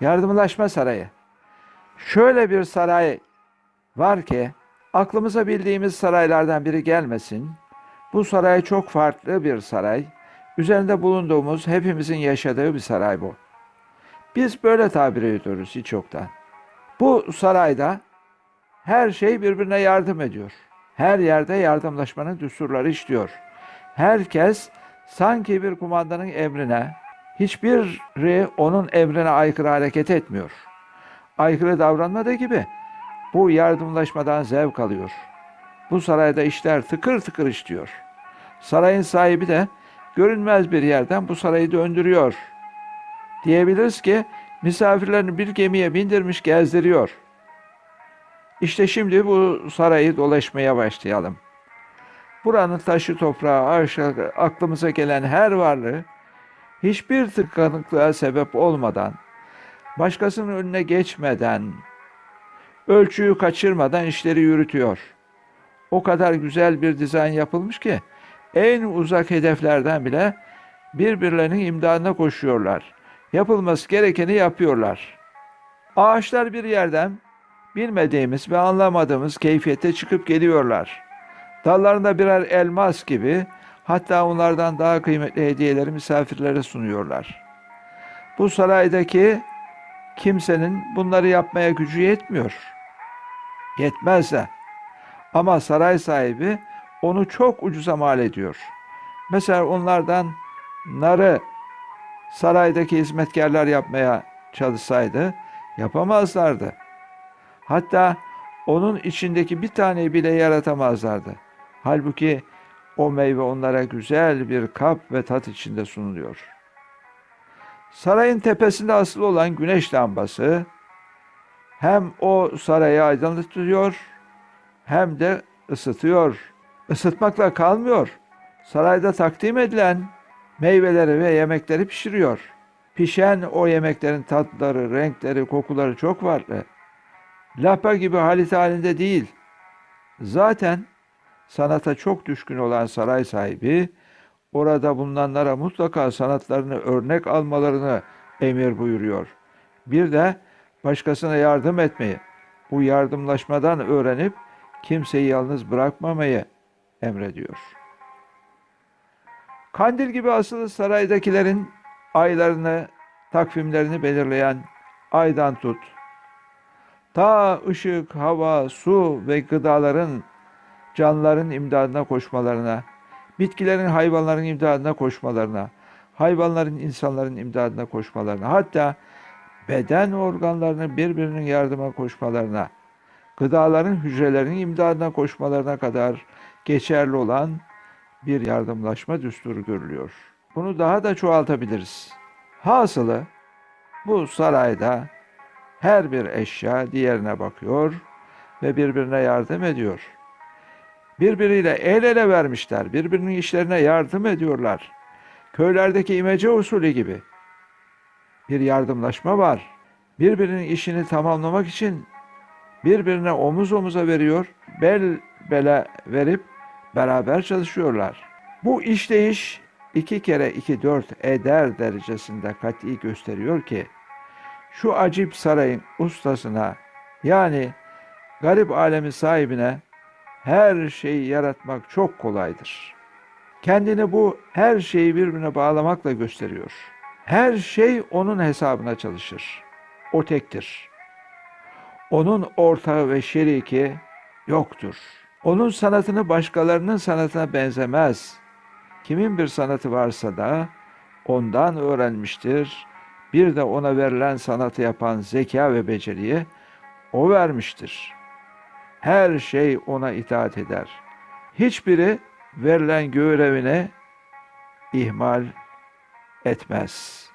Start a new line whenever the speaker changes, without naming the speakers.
Yardımlaşma Sarayı. Şöyle bir saray var ki aklımıza bildiğimiz saraylardan biri gelmesin. Bu saray çok farklı bir saray. Üzerinde bulunduğumuz hepimizin yaşadığı bir saray bu. Biz böyle tabir ediyoruz hiç yoktan. Bu sarayda her şey birbirine yardım ediyor. Her yerde yardımlaşmanın düsturları işliyor. Herkes sanki bir kumandanın emrine, hiçbiri onun emrine aykırı hareket etmiyor. Aykırı davranmadığı gibi bu yardımlaşmadan zevk alıyor. Bu sarayda işler tıkır tıkır işliyor. Sarayın sahibi de görünmez bir yerden bu sarayı döndürüyor. Diyebiliriz ki misafirlerini bir gemiye bindirmiş gezdiriyor. İşte şimdi bu sarayı dolaşmaya başlayalım. Buranın taşı toprağı, ağaçları, aklımıza gelen her varlığı hiçbir tıkanıklığa sebep olmadan, başkasının önüne geçmeden, ölçüyü kaçırmadan işleri yürütüyor. O kadar güzel bir dizayn yapılmış ki en uzak hedeflerden bile birbirlerinin imdadına koşuyorlar. Yapılması gerekeni yapıyorlar. Ağaçlar bir yerden bilmediğimiz ve anlamadığımız keyfiyette çıkıp geliyorlar. Dallarında birer elmas gibi hatta onlardan daha kıymetli hediyeleri misafirlere sunuyorlar. Bu saraydaki kimsenin bunları yapmaya gücü yetmiyor. Yetmez de. Ama saray sahibi onu çok ucuza mal ediyor. Mesela onlardan narı saraydaki hizmetkarlar yapmaya çalışsaydı yapamazlardı. Hatta onun içindeki bir tane bile yaratamazlardı. Halbuki o meyve onlara güzel bir kap ve tat içinde sunuluyor. Sarayın tepesinde asılı olan güneş lambası hem o sarayı aydınlatıyor hem de ısıtıyor. Isıtmakla kalmıyor. Sarayda takdim edilen meyveleri ve yemekleri pişiriyor. Pişen o yemeklerin tatları, renkleri, kokuları çok farklı. Lapa gibi halit halinde değil. Zaten sanata çok düşkün olan saray sahibi orada bulunanlara mutlaka sanatlarını örnek almalarını emir buyuruyor. Bir de başkasına yardım etmeyi, bu yardımlaşmadan öğrenip kimseyi yalnız bırakmamayı emrediyor. Kandil gibi asılı saraydakilerin aylarını, takvimlerini belirleyen aydan tut, ta ışık, hava, su ve gıdaların, canlıların imdadına koşmalarına, bitkilerin, hayvanların imdadına koşmalarına, hayvanların, insanların imdadına koşmalarına, hatta beden organlarının birbirinin yardıma koşmalarına, gıdaların, hücrelerin imdadına koşmalarına kadar geçerli olan bir yardımlaşma düsturu görülüyor. Bunu daha da çoğaltabiliriz. Hasılı bu sarayda her bir eşya diğerine bakıyor ve birbirine yardım ediyor. Birbiriyle el ele vermişler, birbirinin işlerine yardım ediyorlar. Köylerdeki imece usulü gibi bir yardımlaşma var. Birbirinin işini tamamlamak için birbirine omuz omuza veriyor, bel bele verip beraber çalışıyorlar. Bu işleyiş iki kere iki dört eder derecesinde kat'i gösteriyor ki şu acip sarayın ustasına yani garip alemi sahibine her şeyi yaratmak çok kolaydır. Kendini bu her şeyi birbirine bağlamakla gösteriyor. Her şey onun hesabına çalışır. O tektir. Onun ortağı ve şeriki yoktur. Onun sanatını başkalarının sanatına benzemez. Kimin bir sanatı varsa da ondan öğrenmiştir. Bir de ona verilen sanatı yapan zeka ve beceriyi o vermiştir. Her şey ona itaat eder. Hiçbiri verilen görevine ihmal etmez.